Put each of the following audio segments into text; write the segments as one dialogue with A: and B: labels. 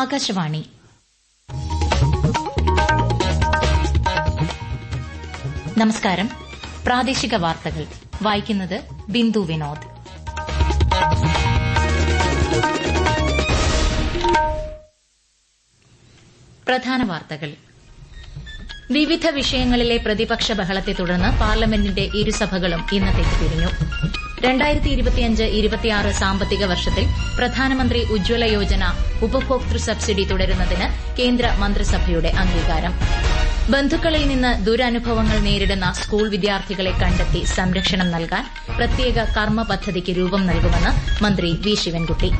A: ആകാശവാണി നമസ്കാരം പ്രാദേശിക വാർത്തകൾ വായിക്കുന്നത് ബിന്ദു വിനോദ് പ്രധാന വാർത്തകൾ വിവിധ വിഷയങ്ങളിലെ പ്രതിപക്ഷ ബഹളത്തെ തുടർന്ന് പാർലമെന്റിന്റെ ഇരുസഭകളും ഇന്നത്തേക്ക് പിരിഞ്ഞു രണ്ടായിരത്തി ഇരുപത്തിയഞ്ച് ഇരുപത്തിയാറ് സാമ്പത്തിക വർഷത്തിൽ പ്രധാനമന്ത്രി ഉജ്ജ്വല യോജന ഉപഭോക്തൃ സബ്സിഡി തുടരുന്നതിന് കേന്ദ്ര മന്ത്രിസഭയുടെ അംഗീകാരം ബന്ധുക്കളിൽ നിന്ന് ദുരനുഭവങ്ങൾ നേരിടുന്ന സ്കൂൾ വിദ്യാർത്ഥികളെ കണ്ടെത്തി സംരക്ഷണം നൽകാൻ പ്രത്യേക കർമ്മ പദ്ധതിക്ക് രൂപം നൽകുമെന്ന് മന്ത്രി വി ശിവൻകുട്ടി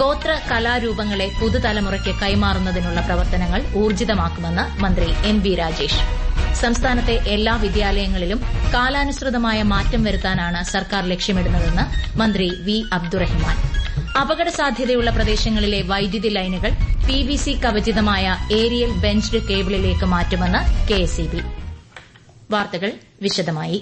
A: ഗോത്ര കലാരൂപങ്ങളെ പുതുതലമുറയ്ക്ക് കൈമാറുന്നതിനുള്ള പ്രവർത്തനങ്ങൾ ഊർജിതമാക്കുമെന്ന് മന്ത്രി എം വി രാജേഷ് സംസ്ഥാനത്തെ എല്ലാ വിദ്യാലയങ്ങളിലും കാലാനുസൃതമായ മാറ്റം വരുത്താനാണ് സർക്കാർ ലക്ഷ്യമിടുന്നതെന്ന് മന്ത്രി വി അബ്ദുറഹിമാൻ അപകട സാധ്യതയുള്ള പ്രദേശങ്ങളിലെ വൈദ്യുതി ലൈനുകൾ പി ബി സി കവചിതമായ ഏരിയൽ ബെഞ്ച്ഡ് കേബിളിലേക്ക് മാറ്റുമെന്ന് കെ എസ് ഇ ബി വാർത്തകൾ വിശദമായി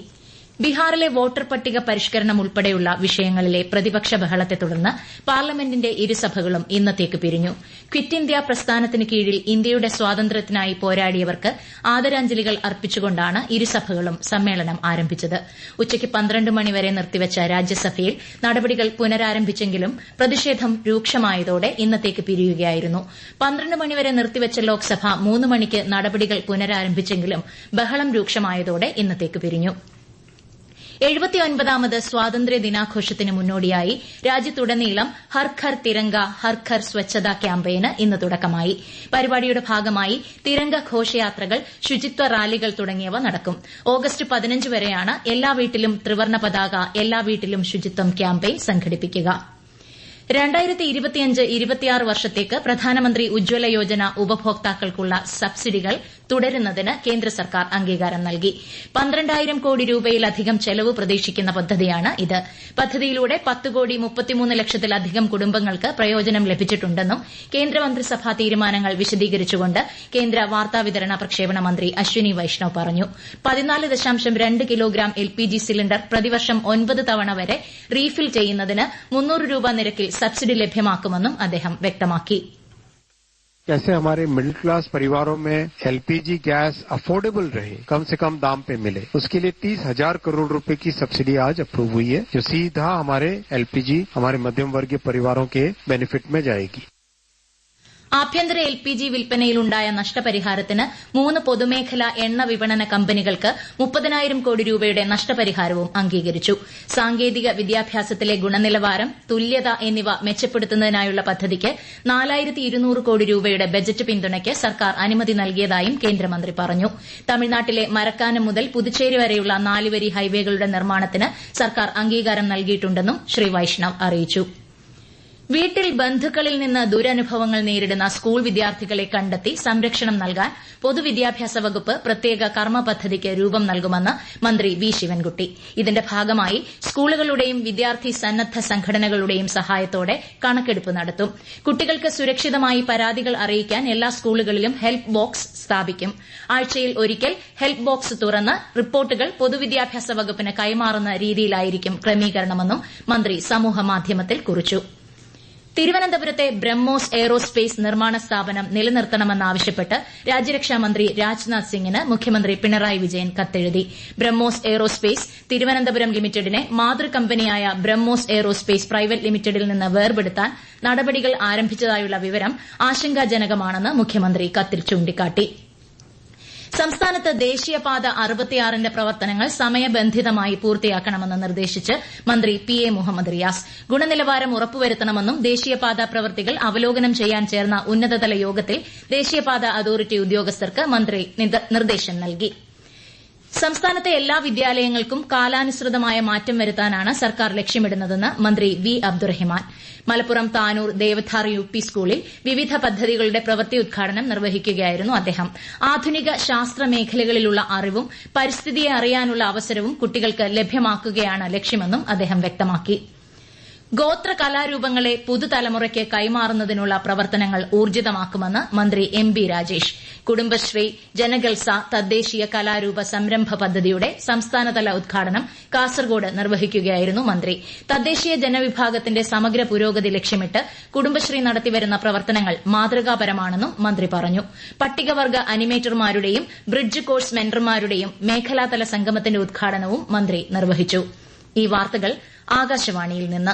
A: ബീഹാറിലെ വോട്ടർ പട്ടിക പരിഷ്കരണം ഉൾപ്പെടെയുള്ള വിഷയങ്ങളിലെ പ്രതിപക്ഷ ബഹളത്തെ തുടർന്ന് പാർലമെന്റിന്റെ ഇരുസഭകളും ഇന്നത്തേക്ക് പിരിഞ്ഞു ക്വിറ്റ് ഇന്ത്യ പ്രസ്ഥാനത്തിന് കീഴിൽ ഇന്ത്യയുടെ സ്വാതന്ത്ര്യത്തിനായി പോരാടിയവർക്ക് ആദരാഞ്ജലികൾ അർപ്പിച്ചുകൊണ്ടാണ് ഇരുസഭകളും സമ്മേളനം ആരംഭിച്ചത് ഉച്ചയ്ക്ക് പന്ത്രണ്ട് മണിവരെ നിർത്തിവച്ച രാജ്യസഭയിൽ നടപടികൾ പുനരാരംഭിച്ചെങ്കിലും പ്രതിഷേധം രൂക്ഷമായതോടെ ഇന്നത്തേക്ക് പിരിയുകയായിരുന്നു പന്ത്രണ്ട് മണിവരെ നിർത്തിവച്ച ലോക്സഭ മൂന്ന് മണിക്ക് നടപടികൾ പുനരാരംഭിച്ചെങ്കിലും ബഹളം രൂക്ഷമായതോടെ ഇന്നത്തേക്ക് പിരിഞ്ഞു എഴുപത്തിയൊൻപതാമത് സ്വാതന്ത്ര്യ ദിനാഘോഷത്തിന് മുന്നോടിയായി രാജ്യത്തുടനീളം ഹർ ഘർ തിരങ്ക ഹർ ഘർ സ്വച്ഛത ക്യാമ്പയിന് ഇന്ന് തുടക്കമായി പരിപാടിയുടെ ഭാഗമായി തിരങ്ക ഘോഷയാത്രകൾ ശുചിത്വ റാലികൾ തുടങ്ങിയവ നടക്കും ഓഗസ്റ്റ് പതിനഞ്ച് വരെയാണ് എല്ലാ വീട്ടിലും ത്രിവർണ പതാക എല്ലാ വീട്ടിലും ശുചിത്വം ക്യാമ്പയിൻ സംഘടിപ്പിക്കുക വർഷത്തേക്ക് പ്രധാനമന്ത്രി ഉജ്ജ്വല യോജന ഉപഭോക്താക്കൾക്കുള്ള സബ്സിഡികൾ തുടരുന്നതിന് കേന്ദ്ര സർക്കാർ അംഗീകാരം നൽകി പന്ത്രണ്ടായിരം കോടി രൂപയിലധികം ചെലവ് പ്രതീക്ഷിക്കുന്ന പദ്ധതിയാണ് ഇത് പദ്ധതിയിലൂടെ പത്ത് കോടി മുപ്പത്തിമൂന്ന് ലക്ഷത്തിലധികം കുടുംബങ്ങൾക്ക് പ്രയോജനം ലഭിച്ചിട്ടുണ്ടെന്നും കേന്ദ്രമന്ത്രിസഭാ തീരുമാനങ്ങൾ വിശദീകരിച്ചുകൊണ്ട് കേന്ദ്ര വാർത്താവിതരണ പ്രക്ഷേപണ മന്ത്രി അശ്വിനി വൈഷ്ണവ് പറഞ്ഞു പതിനാല് ദശാംശം രണ്ട് kilogram L P G cylinder പ്രതിവർഷം ഒൻപത് തവണ വരെ റീഫിൽ ചെയ്യുന്നതിന് മുന്നൂറ് രൂപ നിരക്കിൽ സബ്സിഡി ലഭ്യമാക്കുമെന്നും അദ്ദേഹം വ്യക്തമാക്കി
B: कैसे हमारे मिडिल क्लास परिवारों में एलपीजी गैस अफोर्डेबल रहे कम से कम दाम पे मिले उसके लिए तीस हजार करोड़ रुपए की सब्सिडी आज अप्रूव हुई है जो सीधा हमारे एलपीजी हमारे मध्यम वर्गीय परिवारों के बेनिफिट में जाएगी
A: ആഭ്യന്തര എൽ പി ജി വിൽപ്പനയിലുണ്ടായ നഷ്ടപരിഹാരത്തിന് മൂന്ന് പൊതുമേഖലാ എണ്ണ വിപണന കമ്പനികൾക്ക് മുപ്പതിനായിരം കോടി രൂപയുടെ നഷ്ടപരിഹാരവും അംഗീകരിച്ചു സാങ്കേതിക വിദ്യാഭ്യാസത്തിലെ ഗുണനിലവാരം തുല്യത എന്നിവ മെച്ചപ്പെടുത്തുന്നതിനായുള്ള പദ്ധതിക്ക് കോടി രൂപയുടെ ബജറ്റ് പിന്തുണയ്ക്ക് സർക്കാർ അനുമതി നൽകിയതായും കേന്ദ്രമന്ത്രി പറഞ്ഞു തമിഴ്നാട്ടിലെ മരക്കാനം മുതൽ പുതുച്ചേരി വരെയുള്ള നാലുവരി ഹൈവേകളുടെ നിർമ്മാണത്തിന് സർക്കാർ അംഗീകാരം നൽകിയിട്ടുണ്ടെന്നും ശ്രീ വൈഷ്ണവ് അറിയിച്ചു വീട്ടിൽ ബന്ധുക്കളിൽ നിന്ന് ദുരനുഭവങ്ങൾ നേരിടുന്ന സ്കൂൾ വിദ്യാർത്ഥികളെ കണ്ടെത്തി സംരക്ഷണം നൽകാൻ പൊതുവിദ്യാഭ്യാസ വകുപ്പ് പ്രത്യേക കർമ്മ പദ്ധതിക്ക് രൂപം നൽകുമെന്ന് മന്ത്രി വി ശിവൻകുട്ടി ഇതിന്റെ ഭാഗമായി സ്കൂളുകളുടെയും വിദ്യാർത്ഥി സന്നദ്ധ സംഘടനകളുടെയും സഹായത്തോടെ കണക്കെടുപ്പ് നടത്തും കുട്ടികൾക്ക് സുരക്ഷിതമായി പരാതികൾ അറിയിക്കാൻ എല്ലാ സ്കൂളുകളിലും ഹെൽപ്പ് ബോക്സ് സ്ഥാപിക്കും ആഴ്ചയിൽ ഒരിക്കൽ ഹെൽപ്പ് ബോക്സ് തുറന്ന് റിപ്പോർട്ടുകൾ പൊതുവിദ്യാഭ്യാസ വകുപ്പിന് കൈമാറുന്ന രീതിയിലായിരിക്കും ക്രമീകരണമെന്നും മന്ത്രി സമൂഹമാധ്യമത്തിൽ കുറിച്ചു തിരുവനന്തപുരത്തെ ബ്രഹ്മോസ് എയ്റോസ്പേസ് നിർമ്മാണ സ്ഥാപനം നിലനിർത്തണമെന്നാവശ്യപ്പെട്ട് രാജ്യരക്ഷാമന്ത്രി രാജ്നാഥ് സിംഗിന് മുഖ്യമന്ത്രി പിണറായി വിജയൻ കത്തെഴുതി ബ്രഹ്മോസ് എയ്റോസ്പേസ് തിരുവനന്തപുരം ലിമിറ്റഡിനെ മാതൃകമ്പനിയായ ബ്രഹ്മോസ് എയ്റോസ്പേസ് പ്രൈവറ്റ് ലിമിറ്റഡിൽ നിന്ന് വേർപെടുത്താൻ നടപടികൾ ആരംഭിച്ചതായുള്ള വിവരം ആശങ്കാജനകമാണെന്ന് മുഖ്യമന്ത്രി കത്തിൽ ചൂണ്ടിക്കാട്ടി സംസ്ഥാനത്ത് ദേശീയപാത അറുപത്തിയാറിന്റെ പ്രവർത്തനങ്ങൾ സമയബന്ധിതമായി പൂർത്തിയാക്കണമെന്ന് നിർദ്ദേശിച്ച് മന്ത്രി പി എ മുഹമ്മദ് റിയാസ് ഗുണനിലവാരം ഉറപ്പുവരുത്തണമെന്നും ദേശീയപാത പ്രവൃത്തികൾ അവലോകനം ചെയ്യാൻ ചേർന്ന ഉന്നതതല യോഗത്തിൽ ദേശീയപാത അതോറിറ്റി ഉദ്യോഗസ്ഥർക്ക് മന്ത്രി നിർദ്ദേശം നൽകി സംസ്ഥാനത്തെ എല്ലാ വിദ്യാലയങ്ങൾക്കും കാലാനുസൃതമായ മാറ്റം വരുത്താനാണ് സർക്കാർ ലക്ഷ്യമിടുന്നതെന്ന് മന്ത്രി V Abdurahiman Malappuram Tanur Devadhar U P സ്കൂളിൽ വിവിധ പദ്ധതികളുടെ പ്രവൃത്തി ഉദ്ഘാടനം നിർവഹിക്കുകയായിരുന്നു അദ്ദേഹം ആധുനിക ശാസ്ത്ര മേഖലകളിലുള്ള അറിവും പരിസ്ഥിതിയെ അറിയാനുള്ള അവസരവും കുട്ടികൾക്ക് ലഭ്യമാക്കുകയാണ് ലക്ഷ്യമെന്നും അദ്ദേഹം വ്യക്തമാക്കി ഗോത്ര കലാരൂപങ്ങളെ പുതുതലമുറയ്ക്ക് കൈമാറുന്നതിനുള്ള പ്രവർത്തനങ്ങൾ ഊർജ്ജിതമാക്കുമെന്ന് മന്ത്രി എം ബി രാജേഷ് കുടുംബശ്രീ ജനഗൽസ തദ്ദേശീയ കലാരൂപ സംരംഭ പദ്ധതിയുടെ സംസ്ഥാനതല ഉദ്ഘാടനം കാസർഗോഡ് നിർവഹിക്കുകയായിരുന്നു മന്ത്രി തദ്ദേശീയ ജനവിഭാഗത്തിന്റെ സമഗ്ര പുരോഗതി ലക്ഷ്യമിട്ട് കുടുംബശ്രീ നടത്തിവരുന്ന പ്രവർത്തനങ്ങൾ മാതൃകാപരമാണെന്നും മന്ത്രി പറഞ്ഞു പട്ടികവർഗ അനിമേറ്റർമാരുടെയും ബ്രിഡ്ജ് കോഴ്സ് മെന്റർമാരുടെയും മേഖലാതല സംഗമത്തിന്റെ ഉദ്ഘാടനവും മന്ത്രി നിർവഹിച്ചു ഈ വാർത്തകൾ ആകാശവാണിയിൽ നിന്ന്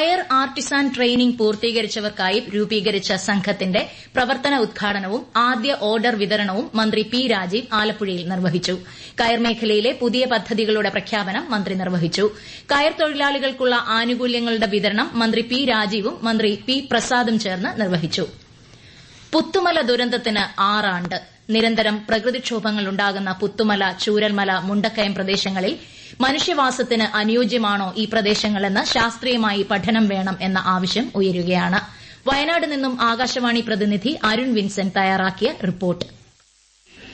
A: ഫയർ ആർട്ടിസാൻ ട്രെയിനിംഗ് പൂർത്തീകരിച്ചവർക്കായി രൂപീകരിച്ച സംഘത്തിന്റെ പ്രവർത്തന ഉദ്ഘാടനവും ആദ്യ ഓർഡർ വിതരണവും മന്ത്രി പി രാജീവ് ആലപ്പുഴയിൽ നിർവഹിച്ചു കയർ മേഖലയിലെ പുതിയ പദ്ധതികളുടെ പ്രഖ്യാപനം മന്ത്രി നിർവഹിച്ചു കയർ തൊഴിലാളികൾക്കുള്ള ആനുകൂല്യങ്ങളുടെ വിതരണം മന്ത്രി പി രാജീവും മന്ത്രി പി പ്രസാദും ചേർന്ന് നിർവഹിച്ചു പുത്തുമല ദുരന്തത്തിന് ആറാണ്ട് നിരന്തരം പ്രകൃതിക്ഷോഭങ്ങളുണ്ടാകുന്ന പുത്തുമല ചൂരൽമല മുണ്ടക്കയം പ്രദേശങ്ങളിൽ മനുഷ്യവാസത്തിന് അനുയോജ്യമാണോ ഈ പ്രദേശങ്ങളെന്ന് ശാസ്ത്രീയമായി പഠനം വേണം എന്ന ആവശ്യം ഉയരുകയാണ് വയനാട് നിന്നും ആകാശവാണി പ്രതിനിധി അരുൺ വിൻസെന്റ് തയ്യാറാക്കിയ റിപ്പോർട്ട്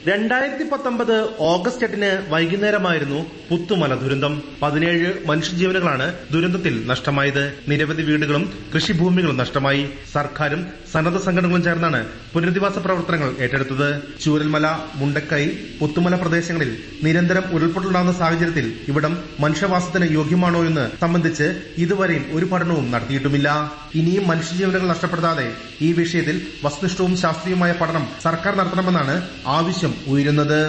C: രണ്ടായിരത്തി പത്തൊമ്പത് ഓഗസ്റ്റ് എട്ടിന് വൈകുന്നേരമായിരുന്നു പുത്തുമല ദുരന്തം പതിനേഴ് മനുഷ്യജീവനുകളാണ് ദുരന്തത്തിൽ നഷ്ടമായത് നിരവധി വീടുകളും കൃഷിഭൂമികളും നഷ്ടമായി സർക്കാരും സന്നദ്ധ സംഘടനകളും ചേർന്നാണ് പുനരധിവാസ പ്രവർത്തനങ്ങൾ ഏറ്റെടുത്തത് ചൂരൽമല മുണ്ടക്കൈ പുത്തുമല പ്രദേശങ്ങളിൽ നിരന്തരം ഉരുൾപൊട്ടലുണ്ടാകുന്ന സാഹചര്യത്തിൽ ഇവിടം മനുഷ്യവാസത്തിന് യോഗ്യമാണോ എന്ന് സംബന്ധിച്ച് ഇതുവരെയും ഒരു പഠനവും നടത്തിയിട്ടുമില്ല ഇനിയും മനുഷ്യജീവനുകൾ നഷ്ടപ്പെടുത്താതെ ഈ വിഷയത്തിൽ വസ്തുനിഷ്ഠവും ശാസ്ത്രീയവുമായ പഠനം സർക്കാർ നടത്തണമെന്നാണ് ആവശ്യം ഉയരുന്നത്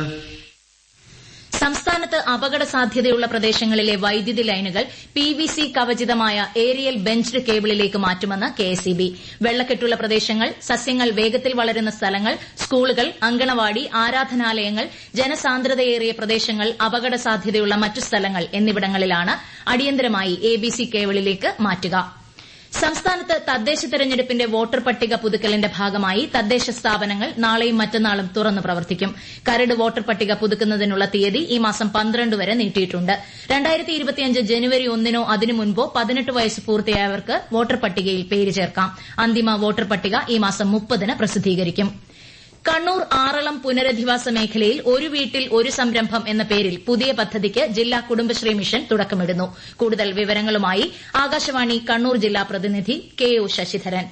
A: സംസ്ഥാനത്ത് അപകട സാധ്യതയുള്ള പ്രദേശങ്ങളിലെ വൈദ്യുതി ലൈനുകൾ പി വി സി കവചിതമായ ഏരിയൽ ബെഞ്ച്ഡ് കേബിളിലേക്ക് മാറ്റുമെന്ന് കെ എസ് ഇ ബി വെള്ളക്കെട്ടുള്ള പ്രദേശങ്ങൾ സസ്യങ്ങൾ വേഗത്തിൽ വളരുന്ന സ്ഥലങ്ങൾ സ്കൂളുകൾ അങ്കണവാടി ആരാധനാലയങ്ങൾ ജനസാന്ദ്രതയേറിയ പ്രദേശങ്ങൾ അപകട സാധ്യതയുള്ള മറ്റു സ്ഥലങ്ങൾ എന്നിവിടങ്ങളിലാണ് അടിയന്തരമായി എ ബി സി കേബിളിലേക്ക് മാറ്റുക സംസ്ഥാനത്ത് തദ്ദേശ തെരഞ്ഞെടുപ്പിന്റെ വോട്ടർ പട്ടിക പുതുക്കലിന്റെ ഭാഗമായി തദ്ദേശ സ്ഥാപനങ്ങൾ നാളെയും മറ്റന്നാളും തുറന്നു പ്രവർത്തിക്കും കരട് വോട്ടർ പട്ടിക പുതുക്കുന്നതിനുള്ള തീയതി ഈ മാസം വരെ നീട്ടിയിട്ടുണ്ട് ജനുവരി ഒന്നിനോ അതിനു മുൻപോ വയസ്സ് പൂർത്തിയായവർക്ക് വോട്ടർ പട്ടികയിൽ പേര് ചേർക്കാം അന്തിമ വോട്ടർ പട്ടിക ഈ മാസം മുപ്പതിന് പ്രസിദ്ധീകരിക്കും കണ്ണൂർ ആറളം പുനരധിവാസ മേഖലയിൽ ഒരു വീട്ടിൽ ഒരു സംരംഭം എന്ന പേരിൽ പുതിയ പദ്ധതിക്ക് ജില്ലാ കുടുംബശ്രീ മിഷൻ തുടക്കമിടുന്നു കൂടുതൽ വിവരങ്ങളുമായി ആകാശവാണി കണ്ണൂർ ജില്ലാ പ്രതിനിധി കെ ഒ ശശിധരൻ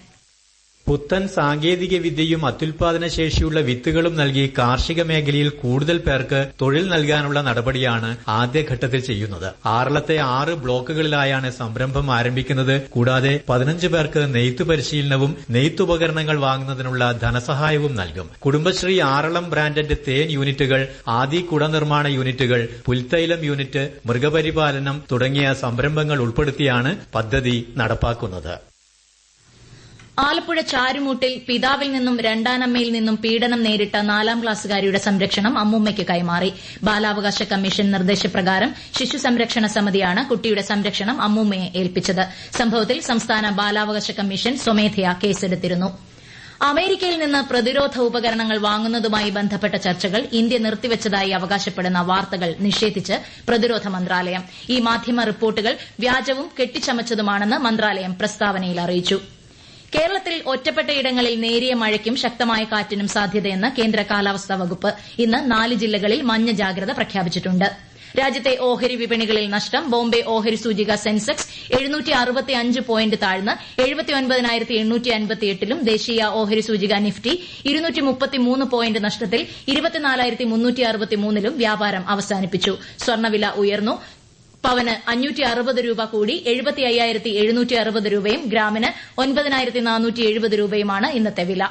D: പുത്തൻ സാങ്കേതിക വിദ്യയും അത്യുൽപാദന ശേഷിയുള്ള വിത്തുകളും നൽകി കാർഷിക മേഖലയിൽ കൂടുതൽ പേർക്ക് തൊഴിൽ നൽകാനുള്ള നടപടിയാണ് ആദ്യഘട്ടത്തിൽ ചെയ്യുന്നത് ആറളത്തെ ആറ് ബ്ലോക്കുകളിലായാണ് സംരംഭം ആരംഭിക്കുന്നത് കൂടാതെ പതിനഞ്ച് പേർക്ക് നെയ്ത്ത് പരിശീലനവും നെയ്ത്തുപകരണങ്ങൾ വാങ്ങുന്നതിനുള്ള ധനസഹായവും നൽകും കുടുംബശ്രീ ആറളം ബ്രാൻഡിന്റെ തേൻ യൂണിറ്റുകൾ ആദി കുടനിർമ്മാണ യൂണിറ്റുകൾ പുൽത്തൈലം യൂണിറ്റ് മൃഗപരിപാലനം തുടങ്ങിയ സംരംഭങ്ങൾ ഉൾപ്പെടുത്തിയാണ് പദ്ധതി നടപ്പാക്കുന്നത്
A: ആലപ്പുഴ ചാരുമൂട്ടിൽ പിതാവിൽ നിന്നും രണ്ടാനമ്മയിൽ നിന്നും പീഡനം നേരിട്ട നാലാം ക്ലാസ്സുകാരിയുടെ സംരക്ഷണം അമ്മൂമ്മയ്ക്ക് കൈമാറി ബാലാവകാശ കമ്മീഷൻ നിർദ്ദേശപ്രകാരം ശിശു സംരക്ഷണ സമിതിയാണ് കുട്ടിയുടെ സംരക്ഷണം അമ്മൂമ്മയെ ഏൽപ്പിച്ചത് സംഭവത്തിൽ സംസ്ഥാന ബാലാവകാശ കമ്മീഷൻ സ്വമേധയാ കേസെടുത്തിരുന്നു അമേരിക്കയിൽ നിന്ന് പ്രതിരോധ ഉപകരണങ്ങൾ വാങ്ങുന്നതുമായി ബന്ധപ്പെട്ട ചർച്ചകൾ ഇന്ത്യ നിർത്തിവച്ചതായി അവകാശപ്പെടുന്ന വാർത്തകൾ നിഷേധിച്ച് പ്രതിരോധ മന്ത്രാലയം ഈ മാധ്യമ റിപ്പോർട്ടുകൾ വ്യാജവും കെട്ടിച്ചമച്ചതുമാണെന്ന് മന്ത്രാലയം പ്രസ്താവനയിൽ അറിയിച്ചു കേരളത്തിൽ ഇടങ്ങളിൽ നേരിയ മഴയ്ക്കും ശക്തമായ കാറ്റിനും സാധ്യതയെന്ന് കേന്ദ്ര കാലാവസ്ഥാ വകുപ്പ് ഇന്ന് നാല് ജില്ലകളിൽ മഞ്ഞ ജാഗ്രത പ്രഖ്യാപിച്ചിട്ടുണ്ട് രാജ്യത്തെ ഓഹരി വിപണികളിൽ നഷ്ടം ബോംബെ ഓഹരി സൂചിക സെൻസെക്സ് പോയിന്റ് താഴ്ന്ന് ലും ദേശീയ ഓഹരി സൂചിക നിഫ്റ്റി പോയിന്റ് നഷ്ടത്തിൽ ലും വ്യാപാരം അവസാനിപ്പിച്ചു സ്വർണവില ഉയർന്നു പവന് രൂപ കൂടി രൂപയും ഗ്രാമിന് രൂപയുമാണ് ഇന്നത്തെ വില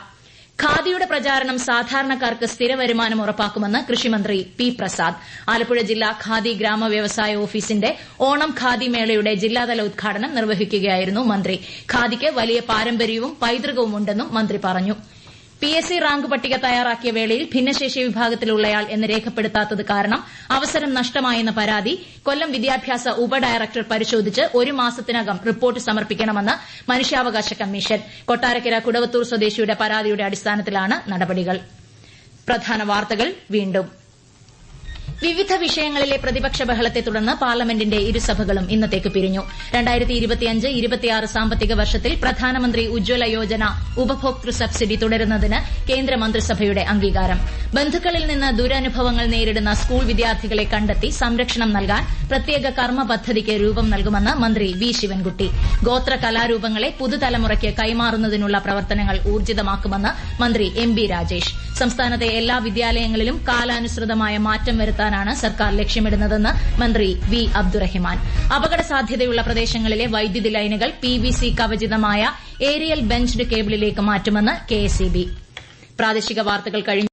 A: ഖാദിയുടെ പ്രചാരണം സാധാരണക്കാർക്ക് സ്ഥിര വരുമാനം ഉറപ്പാക്കുമെന്ന് കൃഷിമന്ത്രി പി പ്രസാദ് ആലപ്പുഴ ജില്ലാ ഖാദി ഗ്രാമ വ്യവസായ ഓഫീസിന്റെ ഓണം ഖാദി മേളയുടെ ജില്ലാതല ഉദ്ഘാടനം നിർവഹിക്കുകയായിരുന്നു മന്ത്രി ഖാദിക്ക് വലിയ പാരമ്പര്യവും പൈതൃകവുമുണ്ടെന്നും മന്ത്രി പറഞ്ഞു പി എസ് സി റാങ്ക് പട്ടിക തയ്യാറാക്കിയ വേളയിൽ ഭിന്നശേഷി വിഭാഗത്തിലുള്ളയാൾ എന്ന് രേഖപ്പെടുത്താത്തത് കാരണം അവസരം നഷ്ടമായെന്ന പരാതി കൊല്ലം വിദ്യാഭ്യാസ ഉപഡയറക്ടർ പരിശോധിച്ച് ഒരു മാസത്തിനകം റിപ്പോർട്ട് സമർപ്പിക്കണമെന്ന് മനുഷ്യാവകാശ കമ്മീഷൻ കൊട്ടാരക്കര കുടവത്തൂർ സ്വദേശിയുടെ പരാതിയുടെ അടിസ്ഥാനത്തിലാണ് നടപടികൾ വിവിധ വിഷയങ്ങളിലെ പ്രതിപക്ഷ ബഹളത്തെ തുടർന്ന് പാർലമെന്റിന്റെ ഇരുസഭകളും ഇന്നത്തേക്ക് പിരിഞ്ഞു സാമ്പത്തിക വർഷത്തിൽ പ്രധാനമന്ത്രി ഉജ്ജ്വല യോജന ഉപഭോക്തൃ സബ്സിഡി തുടരുന്നതിന് കേന്ദ്രമന്ത്രിസഭയുടെ അംഗീകാരം ബന്ധുക്കളിൽ നിന്ന് ദുരനുഭവങ്ങൾ നേരിടുന്ന സ്കൂൾ വിദ്യാർത്ഥികളെ കണ്ടെത്തി സംരക്ഷണം നൽകാൻ പ്രത്യേക കർമ്മ പദ്ധതിക്ക് രൂപം നൽകുമെന്ന് മന്ത്രി വി ശിവൻകുട്ടി ഗോത്ര കലാരൂപങ്ങളെ പുതുതലമുറയ്ക്ക് കൈമാറുന്നതിനുള്ള പ്രവർത്തനങ്ങൾ ഊർജിതമാക്കുമെന്ന് മന്ത്രി എം ബി രാജേഷ് സംസ്ഥാനത്തെ എല്ലാ വിദ്യാലയങ്ങളിലും കാലാനുസൃതമായ മാറ്റം വരുത്താൻ ഉറപ്പാക്കാനാണ് സർക്കാർ ലക്ഷ്യമിടുന്നതെന്ന് മന്ത്രി വി അബ്ദുറഹിമാൻ അപകട സാധ്യതയുള്ള പ്രദേശങ്ങളിലെ വൈദ്യുതി ലൈനുകൾ പി വി സി കവചിതമായ ഏരിയൽ ബെഞ്ച്ഡ് കേബിളിലേക്ക് മാറ്റുമെന്ന് കെ എസ് ഇ ബി